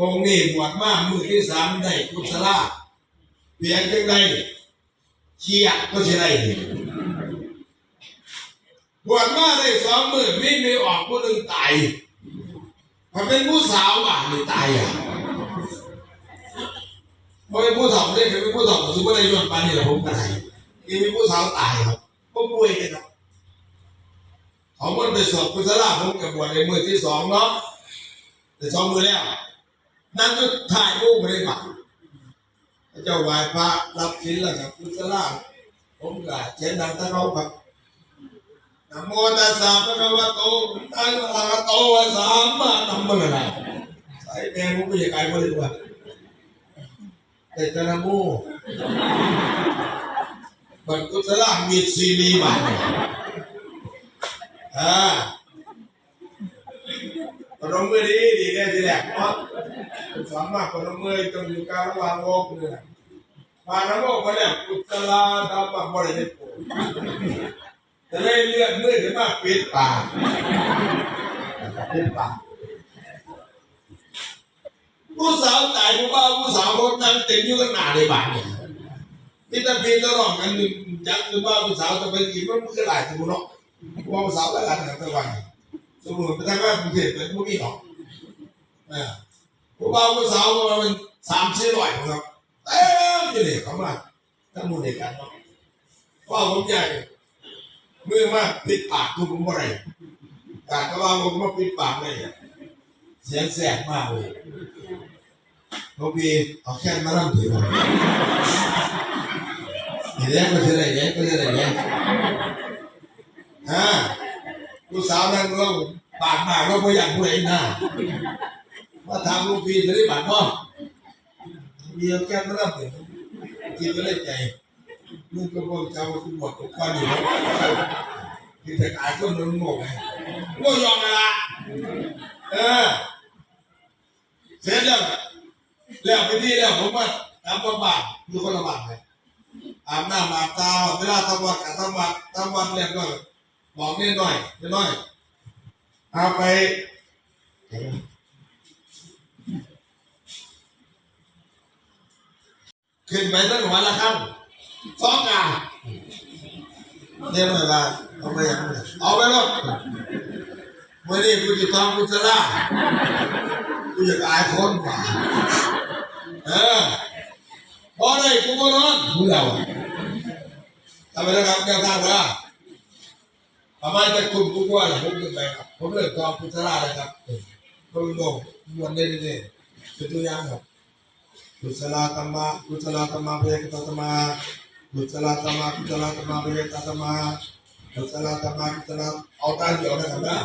องค์นี่บวชมามือที่สามได้กุศลาเพียงจังไดเชียก็ใช่ได้บวชมาได้สองมือไม่ไม่ออกผู้หนึ่งตายพอเป็นผู้สาวบ้านนี่ตายอะพอเป็นผู้สาวได้เป็นผู้สาวสุภาพในยนต์ปานนี่แหละผมก็ได้นี่เป็นผู้สาวตายครับผมป่วยกันครับเขามันไปสอบกุศลาผมกับบวชในมือที่สองเนาะแต่สองมือแล้ว นั่นก็ถ่ายรูปไม่ได้บัตรเจ้าไหวพระรับศีลแล้วกับพุทธล่าผมก็เช่นดังท่าเขาครับนโมตัสสะภะคะวะโตอะระหะโตสัมมาสัมพุทธัสสะใส่แม่ผมก็ยังไงไม่ได้ด้วยแต่ตนโมบัตรพุทธล่างมีซีรีบัตรอ่าพนมมือดีดีแน่ทีแรกเนาะุสามารถพนมมือต้องอยู่กลางรวางโลกเนี่ยปานโลกมาเนี่ยอุตลาดำบักบริเวณปูจะได้เลือดมือถึงมาปิดปากปิดปากผู้สาวตายผู้บ่าวผู้สาวคนนั่งเต็มอยู่ข้างหน้าในบ้านเนี่ยนี่ถ้าพี่ตลอดกันหนึ่งจักผู้บ่าผู้สาวจะไปกินมันมันก็หลายตัวเนาะผู้บ่าวผู้สาวก็หลายกันทั้งวันสมมติไปทางว่ากรุงเทพเป็นพวกนี้หรอกอ่า ผู้บ่าวผู้สาวประมาณสามสี่ร้อยครับเต็มอยู่เลยเขามาทั้งหมดเด็กกันเนาว่าผมใหญ่เมื่อมาปิดปากทุกคนบ่ได้การก็ว่าผมมาปิดปากเลยเสียงแสบมากเลยพอพี่เอาแค่มาล่ำถือมาเห็นแล้วก็จะได้ไงก็จะได้ไงฮะผู้สาวนั่งเราปากมากเราไม่อยากพูดอะไรหน้า มาทำลูกพี่จะได้บัตรพ่อเดีแก้มรับเลยกินก็ได้ใจมึงก็บอกเจ้าคุณบอกกับความอยู่แล้วกินแต่ขายก็มึงงงไงงงยอมกันละเออเสร็จแล้วแล้วไปที่แล้วผมว่าทำบ้านบ้านอยู่คนละบานเลยอาบน้ำอาบตาเวลาทำวัดกับทำวัดทำวัดเรียบร้อยบอกนิดหน่อยนิดหน่อยเอาไป ขึ้นไปตั้งวันละครั้งสองกาเรียกว่ว่าเอาไปย่างเอาไปหมดเมื่อนี้กูจะทำกุศลากูอยากอายคนกว่าเออพอได้กูก็นอนมึงเราทำไปแล้วครับแก้วท่าเรือทำไมจะคุณกูว่าอย่างผมขึ้นไปครับผมเลิกทำกุศลาเลยครับผมลงมวนได้เลยเป็นตัวอย่างครับ กุศลธรรมะกุศลธรรมะเวกตธรรมะกุศลธรรมะกุศลธรรมะเวกตธรรมะกุศลธรรมะกุศลเอาตาเดียวนะครับนะ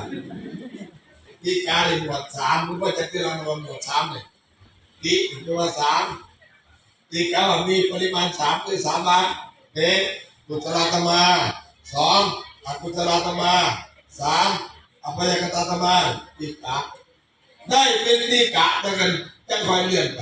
ที่การหมวดสามรู้ว่าจะเกิดอะไรหมวดสามเนี่ยที่คือว่าสามที่การมีปริมาณสามคือสามล้านเด็กกุศลธรรมะสองอกุศลธรรมะสามอภัยกตธรรมะอีกะได้เป็นนิกะจังกันจังคอยเลื่อนไป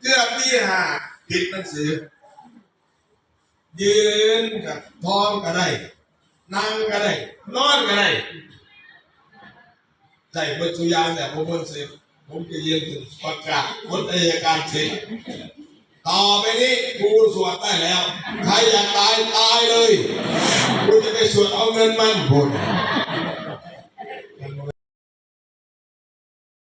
เกือบที่หาผิดหนังสือ ยืนกับทองก็ได้ นั่งก็ได้ นอนก็ได้ใส่บิดสุยางแต่ผมเบิเสียผมจะยืนถึงประกาศผลอายการเสร็ต่อไปนี้กูสวดได้แล้ว ใครอยากตายตายเลยกูจะไปสวดเอาเงินมันผล